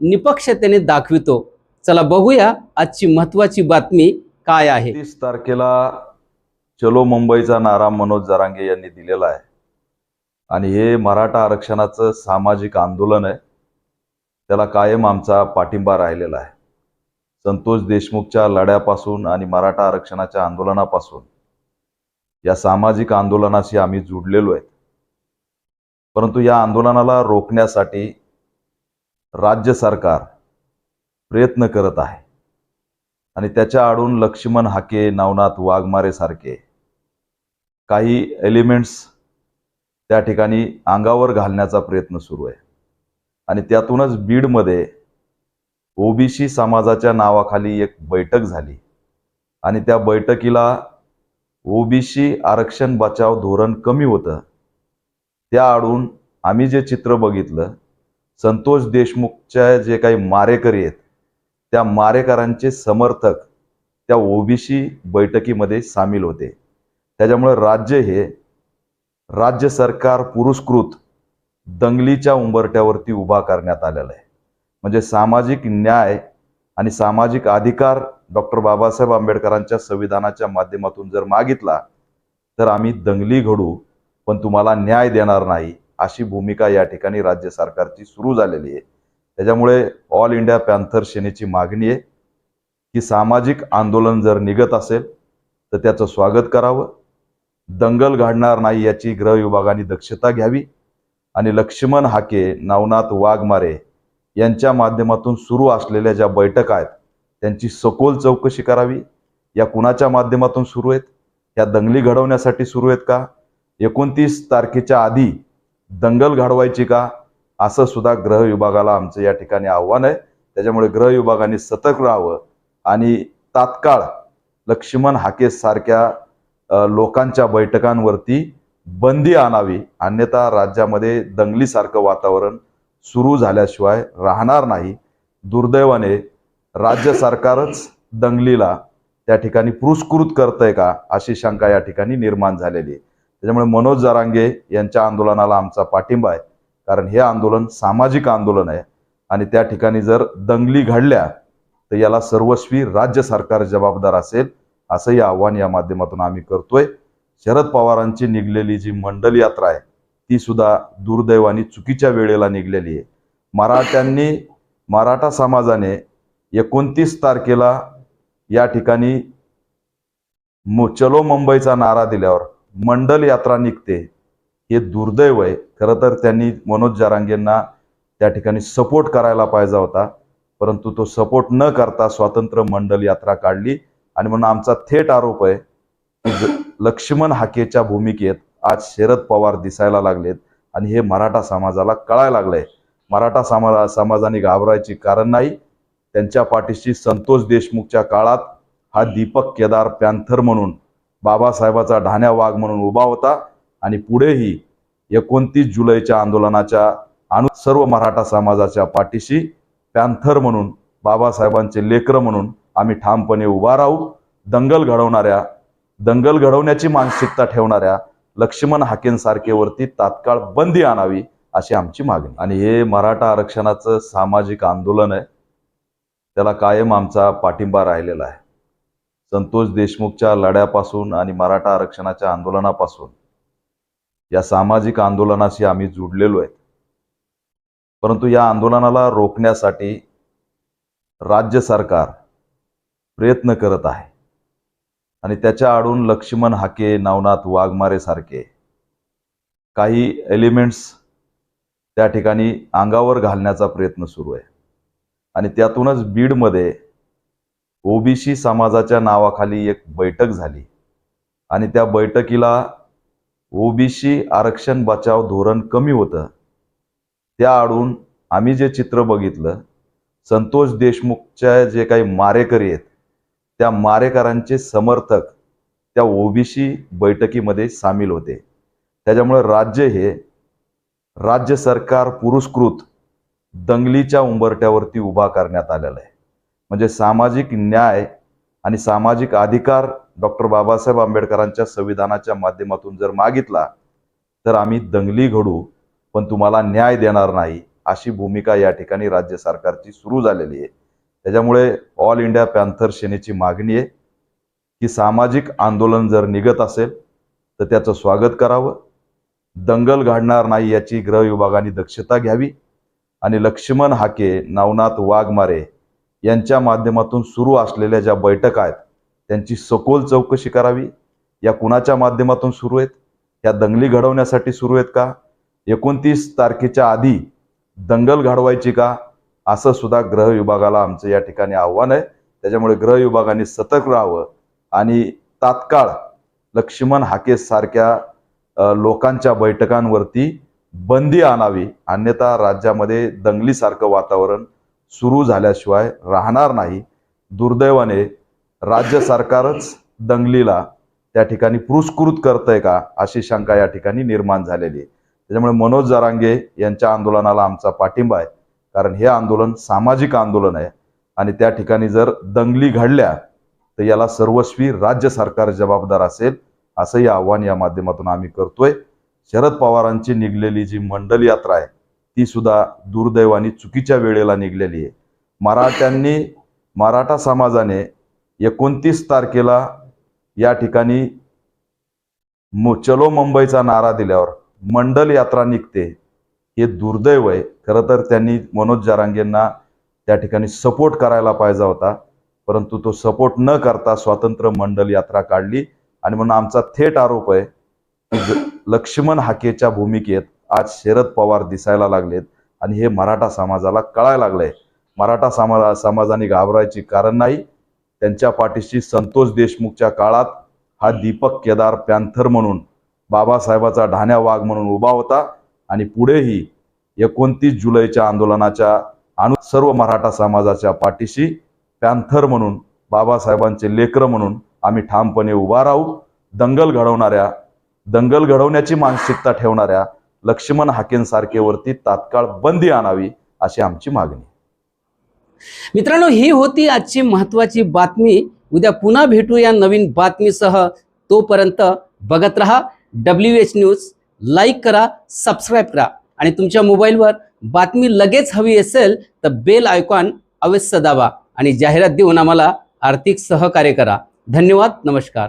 निपक्षतेने दाखवितो. चला बघूया आजची महत्वाची बातमी काय आहे. तीस तारखेला चलो मुंबईचा नारा मनोज जरांगे यांनी दिलेला आहे. आणि हे मराठा आरक्षणाचं सामाजिक आंदोलन आहे. त्याला कायम आमचा पाठिंबा राहिलेला आहे. संतोष देशमुखच्या लढ्यापासून आणि मराठा आरक्षणाच्या आंदोलनापासून. या सामाजिक आंदोलनाशी आम्ही जुडलेलो आहेत. परंतु या आंदोलनाला रोखण्यासाठी राज्य सरकार प्रयत्न करत आहे. आणि त्याच्या आडून लक्ष्मण हाके नवनाथ वाघमारे सारखे काही एलिमेंट्स त्या ठिकाणी अंगावर घालण्याचा प्रयत्न सुरू आहे. आणि त्यातूनच बीडमध्ये ओबीसी समाजाच्या नावाखाली एक बैठक झाली. आणि त्या बैठकीला ओबीसी आरक्षण बचाव धोरण कमी होतं. त्या आडून आम्ही जे चित्र बघितलं संतोष देशमुखच्या जे काही मारेकरी आहेत त्या मारेकरांचे समर्थक त्या ओबीसी बैठकीमध्ये सामील होते. त्याच्यामुळे राज्य हे राज्य सरकार पुरस्कृत दंगलीच्या उंबरट्यावरती उभा करण्यात आलेला आहे. म्हणजे सामाजिक न्याय आणि सामाजिक अधिकार डॉक्टर बाबासाहेब आंबेडकरांच्या संविधानाच्या माध्यमातून जर मागितला तर आम्ही दंगली घडू पण तुम्हाला न्याय देणार नाही. अशी भूमिका या ठिकाणी राज्य सरकारची सुरू झालेली आहे. त्याच्यामुळे ऑल इंडिया पॅन्थर सेनेची मागणी आहे की सामाजिक आंदोलन जर निघत असेल तर त्याचं स्वागत करावं. दंगल घडणार नाही याची गृह विभागाने दक्षता घ्यावी आणि लक्ष्मण हाके नवनाथ वाघमारे यांच्या माध्यमातून सुरू असलेल्या ज्या बैठका आहेत त्यांची सखोल चौकशी करावी. या कुणाच्या माध्यमातून सुरू आहेत? या दंगली घडवण्यासाठी सुरू आहेत का? एकोणतीस तारखेच्या आधी दंगल घडवायची का? असं सुद्धा ग्रह विभागाला आमचं या ठिकाणी आव्हान आहे. त्याच्यामुळे ग्रह विभागाने सतर्क राहावं आणि तात्काळ लक्ष्मण हाकेस सारख्या लोकांच्या बैठकांवरती बंदी आणावी. अन्यथा राज्यामध्ये दंगलीसारखं वातावरण सुरू झाल्याशिवाय राहणार नाही. दुर्दैवाने राज्य सरकारच दंगलीला त्या ठिकाणी पुरस्कृत करतंय का? अशी शंका या ठिकाणी निर्माण झालेली आहे. त्याच्यामुळे मनोज जारांगे यांच्या आंदोलनाला आमचा पाठिंबा आहे. कारण हे आंदोलन सामाजिक आंदोलन आहे. आणि त्या ठिकाणी जर दंगली घडल्या तर याला सर्वस्वी राज्य सरकार जबाबदार असेल असंही आव्हान या माध्यमातून आम्ही करतोय. शरद पवारांची निघलेली जी मंडल यात्रा आहे ती सुद्धा दुर्दैवाने चुकीच्या वेळेला निघलेली आहे. मराठ्यांनी मराठा समाजाने एकोणतीस तारखेला या ठिकाणी चलो मुंबईचा नारा दिल्यावर मंडल यात्रा निघते. हे दुर्दैव आहे. खरं तर त्यांनी मनोज जारांगेंना त्या ठिकाणी सपोर्ट करायला पाहिजे होता. परंतु तो सपोर्ट न करता स्वातंत्र्य मंडल यात्रा काढली. आणि म्हणून आमचा थेट आरोप आहे की लक्ष्मण हाकेच्या भूमिकेत आज शरद पवार दिसायला लागलेत आणि हे मराठा समाजाला कळायला लागलंय. मराठा समाजा समाजाने घाबरायची कारण नाही. त्यांच्या पाठीशी संतोष देशमुखच्या काळात हा दीपक केदार पॅन्थर म्हणून बाबासाहेबाचा ढाण्या वाघ म्हणून उभा होता आणि पुढेही एकोणतीस जुलैच्या आंदोलनाच्या अनु सर्व मराठा समाजाच्या पाठीशी पॅन्थर म्हणून बाबासाहेबांचे लेकरं म्हणून आम्ही ठामपणे उभा राहू दंगल घडवणाऱ्या दंगल घडवण्याची मानसिकता ठेवणाऱ्या लक्ष्मण हाकेंसारखेवरती तात्काळ बंदी आणावी अशी आमची मागणी. आणि हे मराठा आरक्षणाचं सामाजिक आंदोलन आहे त्याला कायम आमचा पाठिंबा राहिलेला आहे. संतोष देशमुखच्या लढ्यापासून आणि मराठा आरक्षणाच्या आंदोलनापासून. या सामाजिक आंदोलनाशी आम्ही जुडलेलो आहेत. परंतु या आंदोलनाला रोखण्यासाठी राज्य सरकार प्रयत्न करत आहे. आणि त्याच्या आडून लक्ष्मण हाके नवनाथ वाघमारे सारखे काही एलिमेंट्स त्या ठिकाणी अंगावर घालण्याचा प्रयत्न सुरू आहे. आणि त्यातूनच बीडमध्ये ओबीसी समाजाच्या नावाखाली एक बैठक झाली. आणि त्या बैठकीला ओबीसी आरक्षण बचाव धोरण कमी होतं. त्या आडून आम्ही जे चित्र बघितलं संतोष देशमुखच्या जे काही मारेकरी आहेत त्या मारेकरांचे समर्थक त्या ओबीसी बैठकीमध्ये सामील होते. त्याच्यामुळे राज्य हे राज्य सरकार पुरस्कृत दंगलीच्या उंबरट्यावरती उभा करण्यात आलेला आहे. म्हणजे सामाजिक न्याय आणि सामाजिक अधिकार डॉक्टर बाबासाहेब आंबेडकरांच्या संविधानाच्या माध्यमातून जर मागितला तर आम्ही दंगली घडू पण तुम्हाला न्याय देणार नाही अशी भूमिका या ठिकाणी राज्य सरकारची सुरू झालेली आहे. त्याच्यामुळे ऑल इंडिया पॅन्थर सेनेची मागणी आहे की सामाजिक आंदोलन जर निघत असेल तर त्याचं स्वागत करावं. दंगल घडणार नाही याची गृह विभागाने दक्षता घ्यावी. आणि लक्ष्मण हाके नवनाथ वाघमारे यांच्या माध्यमातून सुरू असलेल्या ज्या बैठका आहेत त्यांची सखोल चौकशी करावी. या कुणाच्या माध्यमातून सुरू आहेत? या दंगली घडवण्यासाठी सुरू आहेत का? एकोणतीस तारखेच्या आधी दंगल घडवायची का? असं सुद्धा ग्रह विभागाला आमचं या ठिकाणी आव्हान आहे. त्याच्यामुळे ग्रह विभागाने सतर्क राहावं आणि तात्काळ लक्ष्मण हाकेस सारख्या लोकांच्या बैठकांवरती बंदी आणावी. अन्यथा राज्यामध्ये दंगलीसारखं वातावरण सुरू झाल्याशिवाय राहणार नाही. दुर्दैवाने राज्य सरकारच दंगलीला त्या ठिकाणी पुरस्कृत करतंय का अशी शंका या ठिकाणी निर्माण झालेली आहे. त्याच्यामुळे मनोज जरांगे यांच्या आंदोलनाला आमचा पाठिंबा आहे. कारण हे आंदोलन सामाजिक आंदोलन आहे. आणि त्या ठिकाणी जर दंगली घडल्या तर याला सर्वस्वी राज्य सरकार जबाबदार असेल असंही आव्हान या माध्यमातून आम्ही करतोय. शरद पवारांची निघलेली जी मंडल यात्रा आहे ती सुद्धा दुर्दैवाने चुकीच्या वेळेला निघलेली आहे. मराठ्यांनी मराठा समाजाने एकोणतीस तारखेला या ठिकाणी चलो मुंबईचा नारा दिल्यावर मंडल यात्रा निघते हे दुर्दैव आहे. खरं तर त्यांनी मनोज जारांगेंना त्या ठिकाणी सपोर्ट करायला पाहिजे होता. परंतु तो सपोर्ट न करता स्वातंत्र्य मंडल यात्रा काढली. आणि म्हणून आमचा थेट आरोप आहे लक्ष्मण हाकेच्या भूमिकेत आज शरद पवार दिसायला लागलेत आणि हे मराठा समाजाला कळायला लागलंय. मराठा समाजा समाजाने घाबरायची कारण नाही. त्यांच्या पाठीशी संतोष देशमुखच्या काळात हा दीपक केदार पॅन्थर म्हणून बाबासाहेबाचा ढाण्या वाघ म्हणून उभा होता आणि पुढेही एकोणतीस जुलैच्या आंदोलनाच्या अनु सर्व मराठा समाजाच्या पाठीशी पॅन्थर म्हणून बाबासाहेबांचे लेकरं म्हणून आम्ही ठामपणे उभा राहू. दंगल घडवणाऱ्या दंगल घडवण्याची मानसिकता ठेवणाऱ्या लक्ष्मण हाकेंसारखेवरती तात्काळ बंदी आणावी अशी आमची मागणी. मित्रांनो ही होती आजची महत्वाची बातमी. उद्या पुन्हा भेटू या नवीन बातमीसह. तोपर्यंत बघत रहा डब्ल्यू एच न्यूज लाईक करा सबस्क्राईब करा. आणि तुमच्या मोबाईलवर बातमी लगेच हवी असेल तर बेल आयकॉन अवश्य दाबा आणि जाहिरात देऊन आम्हाला आर्थिक सहकार्य करा. धन्यवाद नमस्कार.